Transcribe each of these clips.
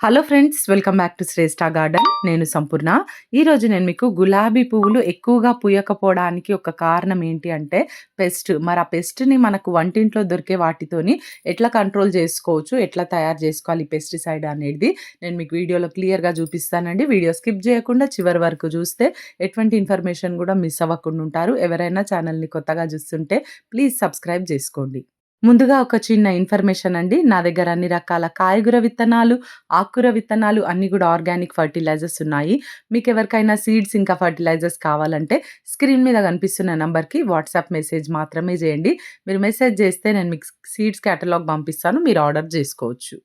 Hello friends welcome back to Shreshtha garden నేను సంపూర్ణ. ఈరోజు నేను మీకు గులాబీ పువ్వులు ఎక్కువగా పూయకపోవడానికి ఒక కారణం ఏంటి అంటే పెస్ట్ మరి ఆ పెస్ట్ని మనకు వంటింట్లో దొరికే వాటితోని ఎట్లా కంట్రోల్ చేసుకోవచ్చు ఎట్లా తయారు చేసుకోవాలి పెస్టిసైడ్ అనేది నేను మీకు వీడియోలో క్లియర్గా చూపిస్తానండి. వీడియో స్కిప్ చేయకుండా చివరి వరకు చూస్తే ఎటువంటి ఇన్ఫర్మేషన్ కూడా మిస్ అవ్వకుండా ఉంటారు. ఎవరైనా ఛానల్ని కొత్తగా చూస్తుంటే ప్లీజ్ సబ్స్క్రైబ్ చేసుకోండి. ముందుగా ఒక చిన్న ఇన్ఫర్మేషన్ అండి. నా దగ్గర అన్ని రకాల కాయగూర విత్తనాలు ఆకుకూర విత్తనాలు అన్ని కూడా ఆర్గానిక్ ఫర్టిలైజర్స్ ఉన్నాయి. మీకు ఎవరికైనా సీడ్స్ ఇంకా ఫర్టిలైజర్స్ కావాలంటే స్క్రీన్ మీద కనిపిస్తున్న నెంబర్కి వాట్సాప్ మెసేజ్ మాత్రమే చేయండి. మీరు మెసేజ్ చేస్తే నేను మీకు సీడ్స్ క్యాటలాగ్ పంపిస్తాను. మీరు ఆర్డర్ చేసుకోవచ్చు.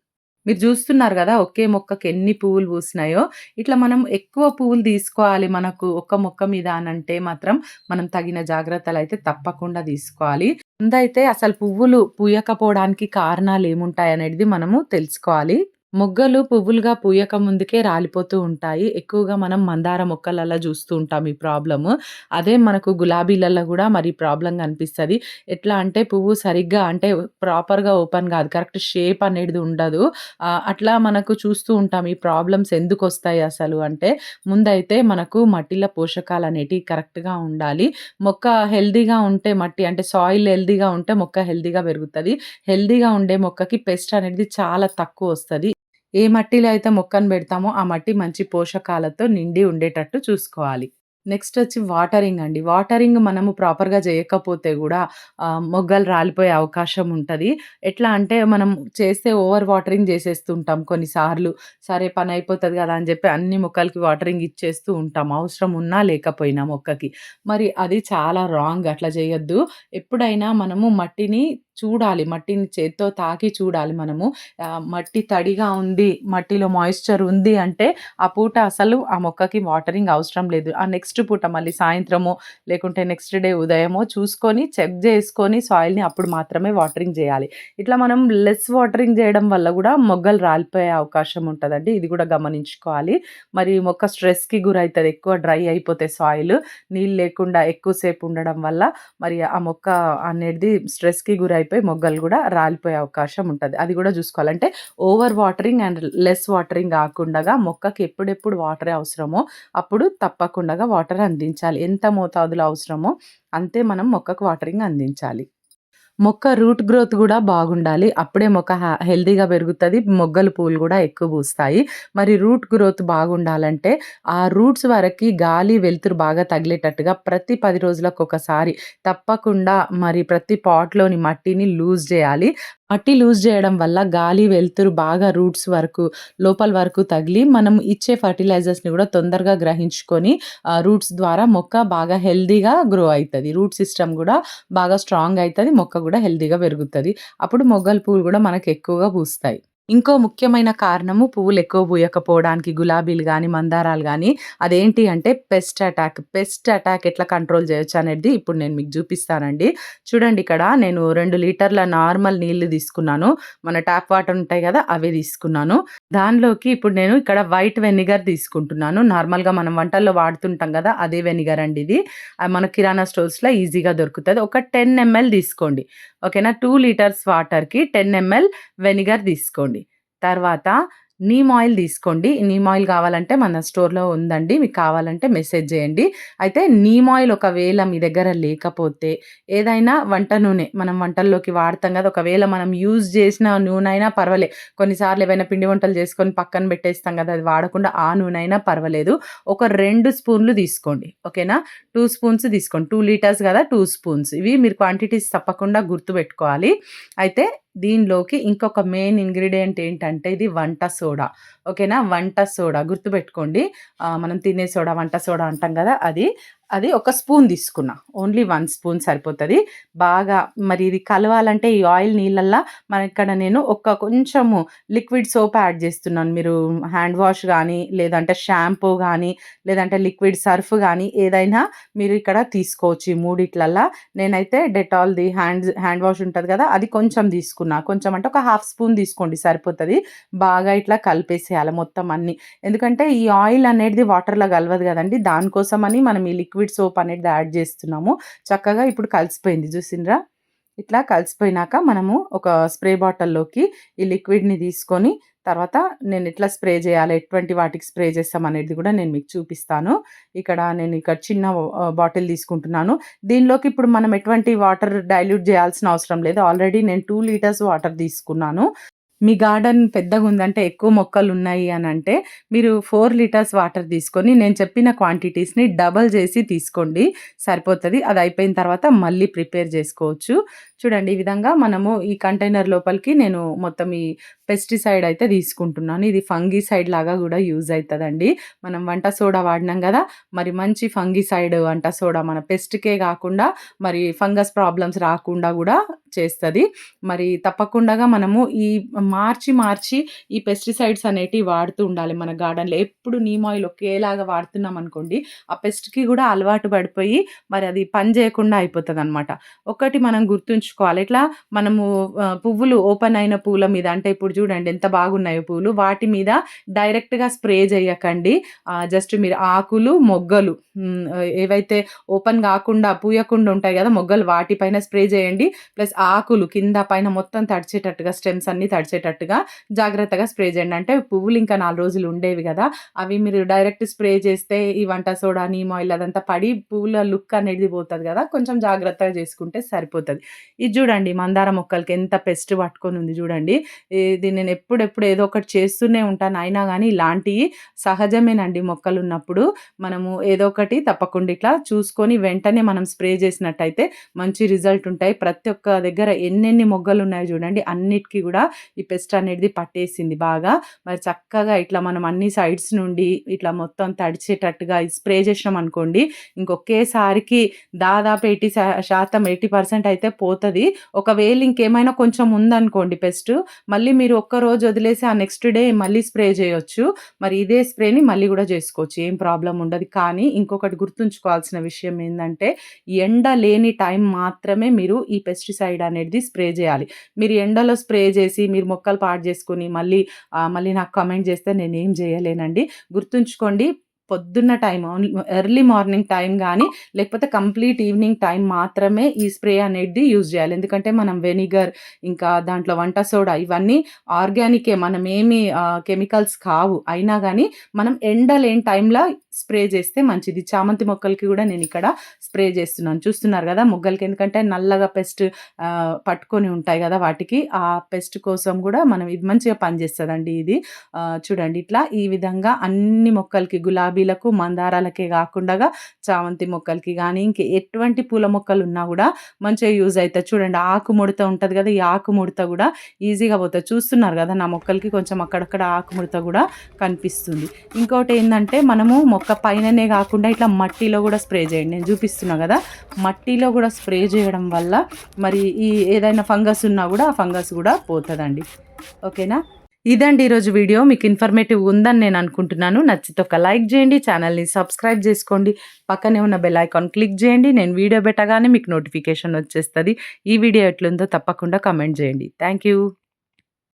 మీరు చూస్తున్నారు కదా ఒకే మొక్కకి ఎన్ని పువ్వులు పూసినాయో. ఇట్లా మనం ఎక్కువ పువ్వులు తీసుకోవాలి మనకు ఒక్క మొక్క మీద అని అంటే మాత్రం మనం తగిన జాగ్రత్తలు అయితే తప్పకుండా తీసుకోవాలి. ముందైతే అసలు పువ్వులు పూయకపోవడానికి కారణాలు ఏముంటాయి అనేది మనము తెలుసుకోవాలి. మొగ్గలు పువ్వులుగా పూయక ముందుకే రాలిపోతూ ఉంటాయి. ఎక్కువగా మనం మందార మొక్కలలో చూస్తూ ఉంటాం ఈ ప్రాబ్లము. అదే మనకు గులాబీలలో కూడా మరి ప్రాబ్లం కనిపిస్తుంది ఎట్లా అంటే పువ్వు సరిగ్గా అంటే ప్రాపర్‌గా ఓపెన్ కాదు. కరెక్ట్ షేప్ అనేది ఉండదు. అట్లా మనకు చూస్తూ ఉంటాం. ఈ ప్రాబ్లమ్స్ ఎందుకు వస్తాయి అసలు అంటే ముందైతే మనకు మట్టిలో పోషకాలు అనేటివి కరెక్ట్‌గా ఉండాలి. మొక్క హెల్దీగా ఉంటే మట్టి అంటే సాయిల్ హెల్దీగా ఉంటే మొక్క హెల్దీగా పెరుగుతుంది హెల్దీగా ఉండే మొక్కకి పెస్ట్ అనేది చాలా తక్కువ వస్తుంది ఏ మట్టిలో అయితే మొక్కను పెడతామో ఆ మట్టి మంచి పోషకాలతో నిండి ఉండేటట్టు చూసుకోవాలి. నెక్స్ట్ వచ్చి వాటరింగ్ అండి. వాటరింగ్ మనము ప్రాపర్గా చేయకపోతే కూడా మొగ్గలు రాలిపోయే అవకాశం ఉంటుంది. ఎట్లా అంటే మనం చేస్తే ఓవర్ వాటరింగ్ చేసేస్తుంటాం కొన్నిసార్లు. సరే పని అయిపోతుంది కదా అని చెప్పి అన్ని మొక్కలకి వాటరింగ్ ఇచ్చేస్తూ ఉంటాం. అవసరం ఉన్నా లేకపోయినా మొక్కకి. మరి అది చాలా రాంగ్. అట్లా చేయొద్దు. ఎప్పుడైనా మనము మట్టిని చూడాలి మట్టిని చేత్తో తాకి చూడాలి మనము. మట్టి తడిగా ఉంది మట్టిలో మాయిశ్చర్ ఉంది అంటే ఆ పూట అసలు ఆ మొక్కకి వాటరింగ్ అవసరం లేదు. ఆ నెక్స్ట్ పూట మళ్ళీ సాయంత్రమో లేకుంటే నెక్స్ట్ డే ఉదయమో చూసుకొని చెక్ చేసుకొని సాయిల్ని అప్పుడు మాత్రమే వాటరింగ్ చేయాలి. ఇట్లా మనం లెస్ వాటరింగ్ చేయడం వల్ల కూడా మొగ్గలు రాలిపోయే అవకాశం ఉంటుందండి. ఇది కూడా గమనించుకోవాలి. మరి మొక్క స్ట్రెస్కి గురవుతుంది ఎక్కువ డ్రై అయిపోతే సాయిల్ నీళ్ళు లేకుండా ఎక్కువసేపు ఉండడం వల్ల మరి ఆ మొక్క అనేది స్ట్రెస్కి గురై అయిపోయి మొగ్గలు కూడా రాలిపోయే అవకాశం ఉంటుంది. అది కూడా చూసుకోవాలంటే over watering and less watering కాకుండా మొక్కకి ఎప్పుడెప్పుడు వాటర్ అవసరమో అప్పుడు తప్పకుండా వాటర్ అందించాలి. ఎంత మోతాదులో అవసరమో అంతే మనం మొక్కకు వాటరింగ్ అందించాలి. మొక్క రూట్ గ్రోత్ కూడా బాగుండాలి. అప్పుడే మొక్క హెల్దీగా పెరుగుతుంది. మొగ్గలు పూలు కూడా ఎక్కువ పూస్తాయి. మరి రూట్ గ్రోత్ బాగుండాలంటే ఆ రూట్స్ వరకు గాలి వెలుతురు బాగా తగిలేటట్టుగా ప్రతి పది రోజులకు ఒకసారి తప్పకుండా మరి ప్రతి పాట్లోని మట్టిని లూజ్ చేయాలి. మట్టి లూజ్ చేయడం వల్ల గాలి వెలుతురు బాగా రూట్స్ వరకు లోపల వరకు తగిలి మనం ఇచ్చే ఫర్టిలైజర్స్ని కూడా తొందరగా గ్రహించుకొని రూట్స్ ద్వారా మొక్క బాగా హెల్దీగా గ్రో అవుతుంది. రూట్ సిస్టమ్ కూడా బాగా స్ట్రాంగ్ అవుతుంది. మొక్క కూడా హెల్దీగా పెరుగుతుంది. అప్పుడు మొగ్గల పువ్వులు కూడా మనకు ఎక్కువగా పూస్తాయి. ఇంకో ముఖ్యమైన కారణము పువ్వులు ఎక్కువ పూయకపోవడానికి గులాబీలు కానీ మందారాలు కానీ అదేంటి అంటే పెస్ట్ అటాక్ పెస్ట్ అటాక్ ఎట్లా కంట్రోల్ చేయొచ్చు అనేది ఇప్పుడు నేను మీకు చూపిస్తానండి. చూడండి ఇక్కడ నేను రెండు లీటర్ల నార్మల్ నీళ్ళు తీసుకున్నాను. మన ట్యాప్ వాటర్ ఉంటాయి కదా అవి తీసుకున్నాను. దానిలోకి ఇప్పుడు నేను ఇక్కడ వైట్ వెనిగర్ తీసుకుంటున్నాను. నార్మల్గా మనం వంటల్లో వాడుతుంటాం కదా అదే వెనిగర్ అండి ఇది. మన కిరాణా స్టోర్స్లో ఈజీగా దొరుకుతుంది. ఒక టెన్ ఎంఎల్ తీసుకోండి. ఓకేనా? టూ లీటర్స్ వాటర్కి టెన్ ఎంఎల్ వెనిగర్ తీసుకోండి. తర్వాత నీమ్ ఆయిల్ తీసుకోండి. నీమ్ ఆయిల్ కావాలంటే మన స్టోర్లో ఉందండి. మీకు కావాలంటే మెసేజ్ చేయండి. అయితే నీమ్ ఆయిల్ ఒకవేళ మీ దగ్గర లేకపోతే ఏదైనా వంట నూనె మనం వంటల్లోకి వాడతాం కదా ఒకవేళ మనం యూజ్ చేసిన నూనె అయినా పర్వాలేదు కొన్నిసార్లు ఏవైనా పిండి వంటలు చేసుకొని పక్కన పెట్టేస్తాం కదా అది వాడకుండా ఆ నూనె అయినా పర్వాలేదు. ఒక రెండు స్పూన్లు తీసుకోండి. ఓకేనా? టూ స్పూన్స్ తీసుకోండి. టూ లీటర్స్ కదా టూ స్పూన్స్. ఇవి మీరు క్వాంటిటీస్ తప్పకుండా గుర్తుపెట్టుకోవాలి. అయితే దీనిలోకి ఇంకొక మెయిన్ ఇంగ్రీడియంట్ ఏంటంటే ఇది వంట సోడా. ఓకేనా? వంట సోడా గుర్తుపెట్టుకోండి. మనం తినే సోడా వంట సోడా అంటాం కదా అది. అది ఒక స్పూన్ తీసుకున్నా. ఓన్లీ వన్ స్పూన్ సరిపోతుంది. బాగా మరి ఇది కలవాలంటే ఈ ఆయిల్ నీళ్ళల్లో మన ఇక్కడ నేను ఒక కొంచెము లిక్విడ్ సోప్ యాడ్ చేస్తున్నాను. మీరు హ్యాండ్ వాష్ కానీ లేదంటే షాంపూ కానీ లేదంటే లిక్విడ్ సర్ఫ్ కానీ ఏదైనా మీరు ఇక్కడ తీసుకోవచ్చు ఈ మూడిట్లల్లో. నేనైతే డెటాల్ది హ్యాండ్ హ్యాండ్ వాష్ ఉంటుంది కదా అది కొంచెం తీసుకున్నా. కొంచెం అంటే ఒక హాఫ్ స్పూన్ తీసుకోండి సరిపోతుంది. బాగా ఇట్లా కలిపేసేయాలి మొత్తం అన్నీ. ఎందుకంటే ఈ ఆయిల్ అనేది వాటర్లో కలవదు కదండి. దానికోసమని మనం ఈ లిక్విడ్ లిక్విడ్ సోప్ అనేది యాడ్ చేస్తున్నాము చక్కగా ఇప్పుడు కలిసిపోయింది చూసిండ్రా ఇట్లా కలిసిపోయినాక మనము ఒక స్ప్రే బాటిల్‌లోకి ఈ లిక్విడ్‌ని తీసుకొని తర్వాత నేను ఎట్లా స్ప్రే చేయాలి, ఎటువంటి వాటికి స్ప్రే చేస్తాం అనేది కూడా నేను మీకు చూపిస్తాను. ఇక్కడ నేను ఇక్కడ చిన్న బాటిల్ తీసుకుంటున్నాను. దీనిలోకి ఇప్పుడు మనం ఎటువంటి వాటర్ డైల్యూట్ చేయాల్సిన అవసరం లేదు. ఆల్రెడీ నేను టూ లీటర్స్ వాటర్ తీసుకున్నాను. మీ గార్డెన్ పెద్దగుందంటే ఎక్కువ మొక్కలు ఉన్నాయి అని అంటే మీరు ఫోర్ లీటర్స్ వాటర్ తీసుకొని నేను చెప్పిన క్వాంటిటీస్‌ని డబుల్ చేసి తీసుకోండి సరిపోతుంది అది అయిపోయిన తర్వాత మళ్ళీ ప్రిపేర్ చేసుకోవచ్చు. చూడండి ఈ విధంగా మనము ఈ కంటైనర్ లోపలికి నేను మొత్తం ఈ పెస్టిసైడ్ అయితే తీసుకుంటున్నాను. ఇది ఫంగిసైడ్ లాగా కూడా యూజ్ అవుతుందండి మనం వంట సోడా వాడినాం కదా మరి మంచి ఫంగిసైడ్ వంట సోడా మన పెస్ట్‌కే కాకుండా మరి ఫంగస్ ప్రాబ్లమ్స్ రాకుండా కూడా చేస్తుంది మరి తప్పకుండా మనము ఈ మార్చి, మార్చి ఈ పెస్టిసైడ్స్ అనేటివి వాడుతూ ఉండాలి మన గార్డెన్‌లో. ఎప్పుడు నీమ్ ఆయిల్ ఒకేలాగా వాడుతున్నాం అనుకోండి, ఆ పెస్ట్‌కి కూడా అలవాటు పడిపోయి మరి అది పని చేయకుండా అయిపోతుంది అనమాట ఒకటి మనం గుర్తుంచుకోవాలి. ఇట్లా మనము పువ్వులు ఓపెన్ అయిన పూల మీద అంటే ఇప్పుడు చూడండి ఎంత బాగున్నాయో పూలు. వాటి మీద డైరెక్ట్‌గా స్ప్రే చేయకండి. జస్ట్ మీరు ఆకులు, మొగ్గలు ఏవైతే ఓపెన్ కాకుండా పూయకుండా ఉంటాయి కదా మొగ్గలు వాటిపైన స్ప్రే చేయండి. ప్లస్ ఆకులు కింద, పైన మొత్తం తడిచేటట్టుగా స్టెమ్స్ అన్నీ తడిచేటట్టుగా జాగ్రత్తగా స్ప్రే చేయండి. అంటే పువ్వులు ఇంకా నాలుగు రోజులు ఉండేవి కదా అవి మీరు డైరెక్ట్ స్ప్రే చేస్తే ఈ వంట సోడా, నీమ్ ఆయిల్ అదంతా పడి పువ్వుల లుక్ అనేది పోతుంది కదా కొంచెం జాగ్రత్తగా చేసుకుంటే సరిపోతుంది ఇది చూడండి మందార మొక్కలకి ఎంత పెస్ట్ పట్టుకొని ఉంది చూడండి. ఇది నేను ఎప్పుడెప్పుడు ఏదో ఒకటి చేస్తూనే ఉంటాను. అయినా కానీ ఇలాంటివి సహజమేనండి మొక్కలున్నప్పుడు. మనము ఏదో ఒకటి తప్పకుండా ఇట్లా చూసుకొని వెంటనే మనం స్ప్రే చేసినట్టయితే మంచి రిజల్ట్ ఉంటాయి. ప్రతి ఒక్క దగ్గర ఎన్నెన్ని మొగ్గలున్నాయో చూడండి అన్నిటికి కూడా ఈ పెస్ట్ అనేది పట్టేసింది బాగా. మరి చక్కగా ఇట్లా మనం అన్ని సైడ్స్ నుండి ఇట్లా మొత్తం తడిచేటట్టుగా స్ప్రే చేసినామనుకోండి ఇంకొకేసారికి దాదాపు ఎయిటీ శాతం 80% అయితే పోతుంది ఒకవేళ ఇంకేమైనా కొంచెం ఉందనుకోండి పెస్ట్ మళ్ళీ మీరు ఒక్కరోజు వదిలేసి ఆ నెక్స్ట్ డే మళ్ళీ స్ప్రే చేయొచ్చు. మరి ఇదే స్ప్రేని మళ్ళీ కూడా చేసుకోవచ్చు. ఏం ప్రాబ్లం ఉండదు. కానీ ఇంకొకటి గుర్తుంచుకోవాల్సిన విషయం ఏంటంటే ఎండ లేని టైం మాత్రమే మీరు ఈ పెస్టిసైడ్ అనేది స్ప్రే చేయాలి. మీరు ఎండలో స్ప్రే చేసి మీరు మొక్కలు పాడు చేసుకుని మళ్ళీ మళ్ళీ నాకు కమెంట్ చేస్తే నేనేం చేయలేనండి. గుర్తుంచుకోండి పొద్దున్న టైం ఎర్లీ మార్నింగ్ టైం కానీ లేకపోతే కంప్లీట్ ఈవినింగ్ టైం మాత్రమే ఈ స్ప్రే అనేది యూజ్ చేయాలి. ఎందుకంటే మనం వెనిగర్ ఇంకా దాంట్లో వంట సోడా ఇవన్నీ ఆర్గానికే మనం ఏమి కెమికల్స్ కావు. అయినా కానీ మనం ఎండ లేని టైంలో స్ప్రే చేస్తే మంచిది. చామంతి మొక్కలకి కూడా నేను ఇక్కడ స్ప్రే చేస్తున్నాను. చూస్తున్నారు కదా మొగ్గలకి ఎందుకంటే నల్లగా పెస్ట్ పట్టుకొని ఉంటాయి కదా వాటికి ఆ పెస్ట్ కోసం కూడా మనం ఇది మంచిగా పనిచేస్తుందండి ఇది. చూడండి ఇట్లా ఈ విధంగా అన్ని మొక్కలకి గులాబీలకు, మందారాలకే కాకుండా చామంతి మొక్కలకి కానీ ఇంక ఎటువంటి పూల మొక్కలు ఉన్నా కూడా మంచిగా యూజ్ అవుతుంది చూడండి ఆకు ముడత ఉంటుంది కదా ఈ ఆకు ముడత కూడా ఈజీగా పోతుంది చూస్తున్నారు కదా నా మొక్కలకి కొంచెం అక్కడక్కడ ఆకు ముడత కూడా కనిపిస్తుంది. ఏంటంటే మనము మొక్క పైననే కాకుండా ఇట్లా మట్టిలో కూడా స్ప్రే చేయండి. నేను చూపిస్తున్నా కదా మట్టిలో కూడా స్ప్రే చేయడం వల్ల మరి ఈ ఏదైనా ఫంగస్ ఉన్నా కూడా ఆ ఫంగస్ కూడా పోతుందండి ఓకేనా? ఇదండి ఈరోజు వీడియో. మీకు ఇన్ఫర్మేటివ్ ఉందని నేను అనుకుంటున్నాను. నచ్చితే ఒక లైక్ చేయండి. ఛానల్‌ని సబ్స్క్రైబ్ చేసుకోండి. పక్కనే ఉన్న బెల్ ఐకాన్ క్లిక్ చేయండి. నేను వీడియో పెట్టగానే మీకు నోటిఫికేషన్ వచ్చేస్తుంది ఈ వీడియో ఎట్లుందో తప్పకుండా కమెంట్ చేయండి. Thank you.